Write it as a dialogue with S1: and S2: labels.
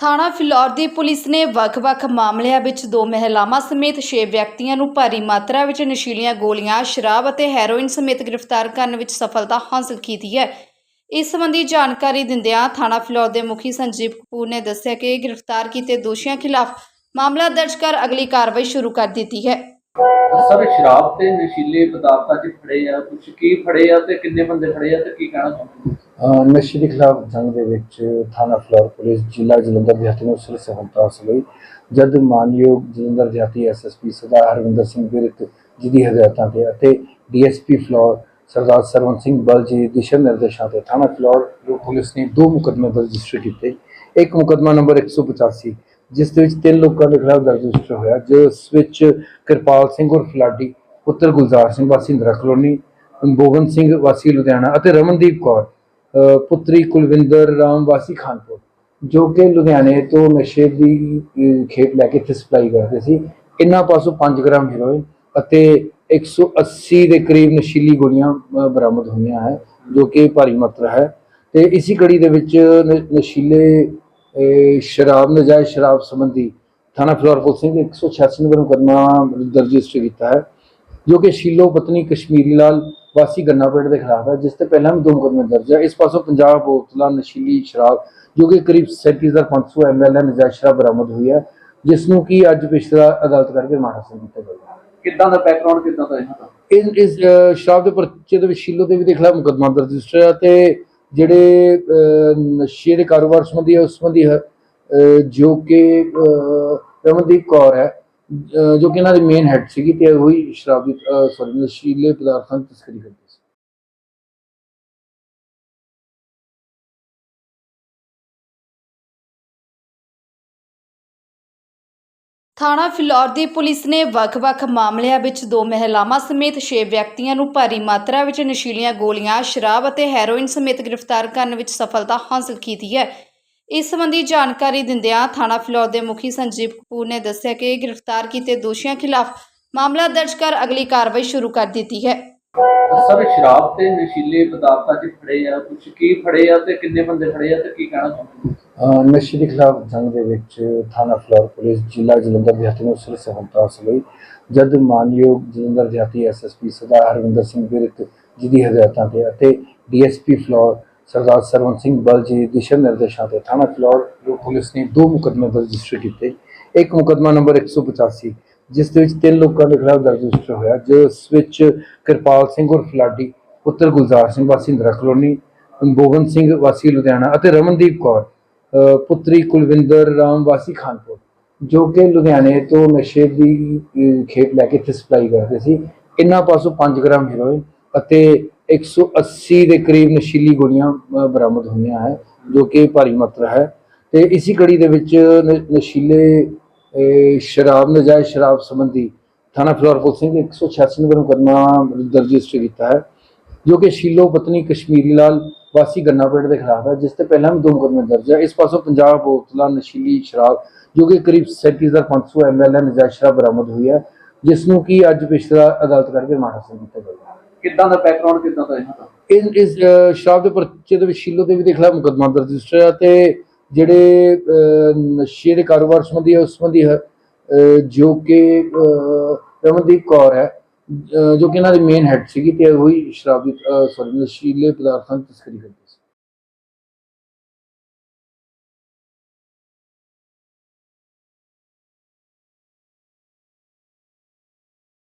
S1: ਥਾਣਾ ਫਿਲੌਰ ਦੀ ਪੁਲਿਸ ਨੇ ਵੱਖ-ਵੱਖ ਮਾਮਲਿਆਂ ਵਿੱਚ ਦੋ ਮਹਿਲਾਵਾਂ ਸਮੇਤ 6 ਵਿਅਕਤੀਆਂ ਨੂੰ ਭਾਰੀ ਮਾਤਰਾ ਵਿੱਚ ਨਸ਼ੀਲੀਆਂ ਗੋਲੀਆਂ, ਸ਼ਰਾਬ ਅਤੇ ਹੈਰੋਇਨ ਸਮੇਤ ਗ੍ਰਿਫਤਾਰ ਕਰਨ ਵਿੱਚ ਸਫਲਤਾ ਹਾਸਲ ਕੀਤੀ ਹੈ। ਇਸ ਸੰਬੰਧੀ ਜਾਣਕਾਰੀ ਦਿੰਦਿਆਂ ਥਾਣਾ ਫਿਲੌਰ ਦੇ ਮੁਖੀ ਸੰਜੀਵ ਕਪੂਰ ਨੇ ਦੱਸਿਆ ਕਿ ਗ੍ਰਿਫਤਾਰ ਕੀਤੇ ਦੋਸ਼ੀਆਂ ਖਿਲਾਫ ਮਾਮਲਾ ਦਰਜ ਕਰ ਅਗਲੀ ਕਾਰਵਾਈ ਸ਼ੁਰੂ ਕਰ ਦਿੱਤੀ ਹੈ।
S2: ਸਰ, ਸ਼ਰਾਬ ਤੇ ਨਸ਼ੀਲੇ ਪਦਾਰਥਾਂ ਚ ਫੜੇ ਆ ਕੁਝ ਕੀ ਫੜੇ ਆ ਤੇ ਕਿੰਨੇ ਬੰਦੇ ਫੜੇ ਆ ਤੇ ਕੀ ਕਹਿਣਾ ਚਾਹੁੰਦੇ
S3: ਨਸ਼ੇ ਦੇ ਖਿਲਾਫ ਜੰਗ ਦੇ ਵਿੱਚ ਥਾਣਾ ਫਲੋਰ ਪੁਲਿਸ, ਜ਼ਿਲ੍ਹਾ ਜਲੰਧਰ ਦੇ ਨੂੰ ਸਿਰ ਸਫਲਤਾ ਹਾਸਲ ਹੋਈ ਜਦ ਮਾਨਯੋਗ ਜਲੰਧਰ ਦਿਹਾਤੀ ਐਸਐਸਪੀ ਸਰਦਾਰ ਹਰਵਿੰਦਰ ਸਿੰਘ ਵਿਰਕ ਜੀ ਦੀ ਹਦਾਇਤਾਂ ਤੇ ਅਤੇ ਡੀਐਸਪੀ ਫਲੋਰ ਸਰਦਾਰ ਸਰਵਨ ਸਿੰਘ ਬਲ ਜੀ ਦੇ ਦਿਸ਼ਾ ਨਿਰਦੇਸ਼ਾਂ ਤੇ ਥਾਣਾ ਫਲੋਰ ਪੁਲਿਸ ਨੇ ਦੋ ਮੁਕੱਦਮੇ ਰਜਿਸਟਰ ਕੀਤੇ। ਇੱਕ ਮੁਕੱਦਮਾ ਨੰਬਰ 185 ਜਿਸ ਦੇ ਵਿੱਚ ਤਿੰਨ ਲੋਕਾਂ ਦੇ ਖਿਲਾਫ ਦਰਜ ਰਜਿਸਟਰ ਹੋਇਆ, ਜਿਸ ਵਿੱਚ ਕਿਰਪਾਲ ਸਿੰਘ ਉਰਫ ਫਲਾਡੀ ਪੁੱਤਰ ਗੁਲਜ਼ਾਰ ਸਿੰਘ ਵਾਸੀ ਇੰਦਰਾ ਕਲੋਨੀ ਗੋਬਿੰਦ ਸਿੰਘ ਵਾਸੀ ਲੁਧਿਆਣਾ ਅਤੇ ਰਮਨਦੀਪ ਕੌਰ ਪੁੱਤਰੀ ਕੁਲਵਿੰਦਰ ਰਾਮ ਵਾਸੀ ਖਾਨਪੁਰ, ਜੋ ਕਿ ਲੁਧਿਆਣੇ ਤੋਂ ਨਸ਼ੇ ਦੀ ਖੇਪ ਲੈ ਕੇ ਇੱਥੇ ਸਪਲਾਈ ਕਰਦੇ ਸੀ। ਇਹਨਾਂ ਪਾਸੋਂ 5 ਗ੍ਰਾਮ ਹੈਰੋਇਨ ਅਤੇ 180 ਦੇ ਕਰੀਬ ਨਸ਼ੀਲੀ ਗੋਲੀਆਂ ਬਰਾਮਦ ਹੋਈਆਂ ਹੈ, ਜੋ ਕਿ ਭਾਰੀ ਮਾਤਰਾ ਹੈ। ਤੇ ਇਸੀ ਕੜੀ ਦੇ ਵਿੱਚ ਨ- ਨਸ਼ੀਲੇ ਸ਼ਰਾਬ ਨਜਾਇਜ਼ ਸ਼ਰਾਬ ਸੰਬੰਧੀ ਥਾਣਾ ਫਲੋਰ ਪੁਲਿਸ ਨੇ 186 ਨੰਬਰ ਮੁਕੱਦਮਾ ਦਰਜ ਰਜਿਸਟਰ ਕੀਤਾ ਹੈ ਜੋ ਕਿ ਸ਼ੀਲੋ ਪਤਨੀ ਕਸ਼ਮੀਰੀ ਲਾਲ ਵਾਸੀ ਗੰਨਾ ਪਿੰਡ ਦੇ ਖਿਲਾਫ ਹੈ ਜਿਸ ਤੇ ਪਹਿਲਾਂ ਵੀ ਦੋ ਮੁਕੱਦਮੇ ਦਰਜ ਹੈ। ਇਸ ਪਾਸੋਂ ਪੰਜਾਬ ਬੋਤਲਾਂ ਨਸ਼ੀਲੀ ਸ਼ਰਾਬ ਜੋ ਕਿ ਕਰੀਬ 37500 ਐਮਐਲ ਹੈ ਨਜਾਇਜ਼ ਸ਼ਰਾਬ ਬਰਾਮਦ ਹੋਈ ਹੈ ਜਿਸ ਨੂੰ ਕਿ ਅੱਜ ਪਿਛਲਾ ਅਦਾਲਤ ਕਰਕੇ ਹਾਸਲ ਕੀਤਾ ਗਿਆ
S2: ਕਿੱਦਾਂ ਦਾ ਬੈਕਗ੍ਰਾਉਂਡ ਕਿੱਦਾਂ ਦਾ ਇਹਨਾਂ ਦਾ?
S3: ਇਸ ਸ਼ਰਾਬ ਦੇ ਪਰਚੇ ਦੇ ਵਿੱਚ ਸ਼ੀਲੋ ਦੇ ਵੀ ਦੇ ਖਿਲਾਫ ਮੁਕੱਦਮਾ ਦਰਜ ਰਜਿਸਟਰ ਹੈ ਤੇ ਜਿਹੜੇ ਨਸ਼ੇ ਦੇ ਕਾਰੋਬਾਰ ਸੰਬੰਧੀ, ਉਸ ਸੰਬੰਧੀ ਹੈ ਜੋ ਕਿ ਰਮਨਦੀਪ ਕੌਰ ਹੈ ਜੋ ਕਿ ਇਹਨਾਂ ਦੀ ਮੇਨ ਹੈਡ ਸੀਗੀ ਤੇ ਉਹੀ ਸ਼ਰਾਬ ਦੀ ਸੌਰੀ ਨਸ਼ੀਲੇ ਪਦਾਰਥਾਂ ਦੀ ਤਸਕਰੀ ਕਰਦੀ।
S1: ਥਾਣਾ ਫਿਲੌਰ ਦੀ ਪੁਲਿਸ ਨੇ ਵੱਖ-ਵੱਖ ਮਾਮਲਿਆਂ ਵਿੱਚ ਦੋ ਮਹਿਲਾਵਾਂ ਸਮੇਤ 6 ਵਿਅਕਤੀਆਂ ਨੂੰ ਭਾਰੀ ਮਾਤਰਾ ਵਿੱਚ ਨਸ਼ੀਲੀਆਂ ਗੋਲੀਆਂ, ਸ਼ਰਾਬ ਅਤੇ ਹੈਰੋਇਨ ਸਮੇਤ ਗ੍ਰਿਫਤਾਰ ਕਰਨ ਵਿੱਚ ਸਫਲਤਾ ਹਾਸਲ ਕੀਤੀ ਹੈ। ਇਸ ਸੰਬੰਧੀ ਜਾਣਕਾਰੀ ਦਿੰਦਿਆਂ ਥਾਣਾ ਫਿਲੌਰ ਦੇ ਮੁਖੀ ਸੰਜੀਵ ਕਪੂਰ ਨੇ ਦੱਸਿਆ ਕਿ ਗ੍ਰਿਫਤਾਰ ਕੀਤੇ ਦੋਸ਼ੀਆਂ ਖਿਲਾਫ ਮਾਮਲਾ ਦਰਜ ਕਰ ਅਗਲੀ ਕਾਰਵਾਈ ਸ਼ੁਰੂ ਕਰ ਦਿੱਤੀ ਹੈ।
S2: ਸਰ ਸ਼ਰਾਬ ਤੇ ਨਸ਼ੀਲੇ ਪਦਾਰਥਾਂ ਚ ਫੜੇ ਆ ਕੁਝ ਕੀ ਫੜੇ ਆ ਤੇ ਕਿੰਨੇ ਬੰਦੇ ਫੜੇ ਆ ਤੇ ਕੀ ਕਹਿਣਾ ਚਾਹੁੰਦੇ
S3: ਨਸ਼ੇ ਦੇ ਖਿਲਾਫ ਜੰਗ ਦੇ ਵਿੱਚ ਥਾਣਾ ਫਲੋਰ ਪੁਲਿਸ ਜ਼ਿਲ੍ਹਾ ਜਲੰਧਰ ਦੇ ਹੱਥ ਨੂੰ ਸਿਰ ਸਫਲਤਾ ਹਾਸਲ ਹੋਈ ਜਦ ਮਾਨਯੋਗ ਜਲੰਧਰ ਦਿਹਾਤੀ ਐਸਐਸਪੀ ਸਰਦਾਰ ਹਰਵਿੰਦਰ ਸਿੰਘ ਵਿਰਕ ਜੀ ਦੀ ਹਦਾਇਤਾਂ ਤੇ ਅਤੇ ਡੀਐਸਪੀ ਫਲੋਰ ਸਰਦਾਰ ਸਰਵਨ ਸਿੰਘ ਬਲ ਜੀ ਦੇ ਦਿਸ਼ਾ ਨਿਰਦੇਸ਼ਾਂ ਤੇ ਥਾਣਾ ਫਲੋਰ ਪੁਲਿਸ ਨੇ ਦੋ ਮੁਕੱਦਮੇ ਰਜਿਸਟਰ ਕੀਤੇ। ਇੱਕ ਮੁਕੱਦਮਾ ਨੰਬਰ 185 ਜਿਸ ਦੇ ਵਿੱਚ ਤਿੰਨ ਲੋਕਾਂ ਦੇ ਖਿਲਾਫ ਦਰਜ ਰਜਿਸਟਰ ਹੋਇਆ, ਜਿਸ ਵਿੱਚ ਕਿਰਪਾਲ ਸਿੰਘ ਉਰਫ ਫਲਾਡੀ ਪੁੱਤਰ ਗੁਲਜ਼ਾਰ ਸਿੰਘ ਵਾਸੀ ਇੰਦਰਾ ਕਲੋਨੀ ਗੋਬਿੰਦ ਸਿੰਘ ਵਾਸੀ ਲੁਧਿਆਣਾ ਅਤੇ ਰਮਨਦੀਪ ਕੌਰ। ਪੁੱਤਰੀ ਕੁਲਵਿੰਦਰ ਰਾਮ ਵਾਸੀ ਖਾਨਪੁਰ, ਜੋ ਕਿ ਲੁਧਿਆਣੇ ਤੋਂ ਨਸ਼ੇ ਦੀ ਖੇਪ ਲੈ ਕੇ ਇੱਥੇ ਸਪਲਾਈ ਕਰਦੇ ਸੀ। ਇਹਨਾਂ ਪਾਸੋਂ 5 ਗ੍ਰਾਮ ਹੈਰੋਇਨ ਅਤੇ 180 ਦੇ ਕਰੀਬ ਨਸ਼ੀਲੀ ਗੋਲੀਆਂ ਬਰਾਮਦ ਹੋਈਆਂ ਹੈ, ਜੋ ਕਿ ਭਾਰੀ ਮਾਤਰਾ ਹੈ। ਤੇ ਇਸੀ ਕੜੀ ਦੇ ਵਿੱਚ ਨ- ਨਸ਼ੀਲੇ ਸ਼ਰਾਬ, ਨਜਾਇਜ਼ ਸ਼ਰਾਬ ਸੰਬੰਧੀ ਥਾਣਾ ਫਲੋਰ ਪੁਲਿਸ ਨੇ 186 ਨੰਬਰ ਮੁਕੱਦਮਾ ਦਰਜ ਰਜਿਸਟਰ ਕੀਤਾ ਹੈ, ਜੋ ਕਿ ਸ਼ੀਲੋ ਪਤਨੀ ਕਸ਼ਮੀਰੀ ਲਾਲ ਵਾਸੀ ਗੰਨਾ ਦੇ ਖਿਲਾਫ ਹੈ ਜਿਸ ਤੇ ਪਹਿਲਾਂ ਵੀ ਦੋ ਮੁਕੱਦਮੇ ਦਰਜ ਹੈ। ਇਸ ਪਾਸੋਂ ਪੰਜਾਬ ਬੋਤਲਾਂ ਨਸ਼ੀਲੀ ਸ਼ਰਾਬ ਜੋ ਕਿ ਕਰੀਬ 37500 ਐਮਐਲ ਨਜਾਇਜ਼ ਸ਼ਰਾਬ ਬਰਾਮਦ ਹੋਈ ਹੈ ਜਿਸ ਨੂੰ ਕਿ ਅੱਜ ਪਿਛਲਾ ਅਦਾਲਤ ਕਰਕੇ ਰਿਮਾਂਡ ਹਾਸਲ ਕੀਤਾ ਗਿਆ
S2: ਕਿੱਦਾਂ ਦਾ ਬੈਕਗ੍ਰਾਉਂਡ ਕਿੱਦਾਂ ਦਾ ਇਹਨਾਂ ਦਾ?
S3: ਇਸ ਸ਼ਰਾਬ ਦੇ ਪਰਚੇ ਦੇ ਵਿੱਚ ਸ਼ੀਲੋ ਦੇ ਵੀ ਦੇ ਖਿਲਾਫ ਮੁਕੱਦਮਾ ਦਰਜ ਰਜਿਸਟਰ ਹੈ ਤੇ ਜਿਹੜੇ ਨਸ਼ੇ ਦੇ ਕਾਰੋਬਾਰ ਸੰਬੰਧੀ ਹੈ ਉਸ ਸੰਬੰਧੀ ਜੋ ਕਿ ਰਮਨਦੀਪ ਕੌਰ ਹੈ ਜੋ ਕਿ ਇਹਨਾਂ ਦੀ ਮੇਨ ਹੈਡ ਸੀਗੀ ਤੇ ਉਹੀ ਸ਼ਰਾਬ ਦੀ ਸੌਰੀ ਨਸ਼ੀਲੇ ਪਦਾਰਥਾਂ ਦੀ ਤਸਕਰੀ ਕਰਦੀ।